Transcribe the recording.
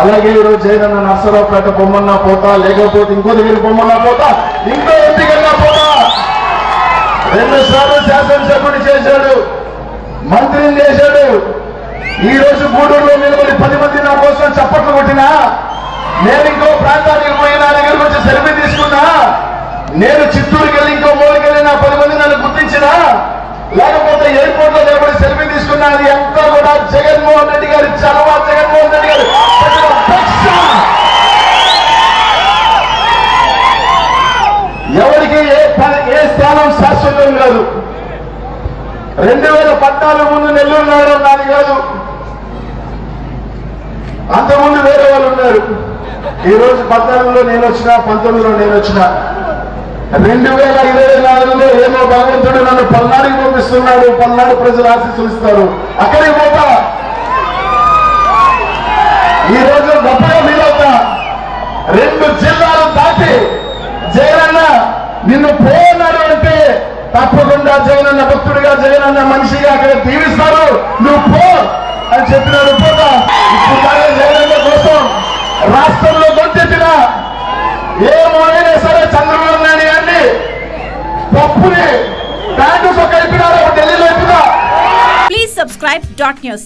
అలాగే ఈరోజు జగనన్న నర్సరావుపేట బొమ్మన్నా పోతా లేకపోతే ఇంకో దగ్గర బొమ్మన్నా పోతా ఇంకో ఎంపికన్నా పోతా. రెండు సార్లు శాసనసభ్యుడు చేశాడు మంత్రిని చేశాడు. ఈ రోజు గూడూరులో నిలబడి పది మంది నా కోసం చప్పట్లు కొట్టినా నేను ఇంకో ప్రాంతానికి పోయి నా దగ్గరకు వచ్చి సెల్ఫీ తీసుకున్నా నేను చిత్తూరుకి రెండు వేల పద్నాలుగు ముందు నెల్లూరు నగరం నాది కాదు. అంతకుముందు వేరే వాళ్ళు ఉన్నారు. ఈ రోజు పద్నాలుగులో నేను వచ్చిన పంతొమ్మిదిలో నేను వచ్చిన. రెండు వేల ఇరవై నాలుగులో ఏమో భగవంతుడు నన్ను పల్నాడికి పంపిస్తున్నాడు పల్నాడు ప్రజలు ఆశీస్సులు ఇస్తారు. అక్కడికి పోతా. ఈ రోజు గొప్పగా ఫీల్ రెండు జిల్లాలు దాటి జగనన్న నిన్ను పోన్నాడు అంటే తప్పకుండా జగన్ అన్న భక్తుడిగా జగన్ అన్న మనిషిగా అక్కడ దీవిస్తారు నువ్వు పో అని చెప్పినాడు పోతా. ఇప్పుడు కానీ కోసం రాష్ట్రంలో గొంతెత్తిన ఏమైనా సరే చంద్రబాబు నాయుడు గారిని పప్పుని ప్యాంటు సొక్క ఇప్పినారు ఢిల్లీలో ఇప్పుదా Please subscribe dot news.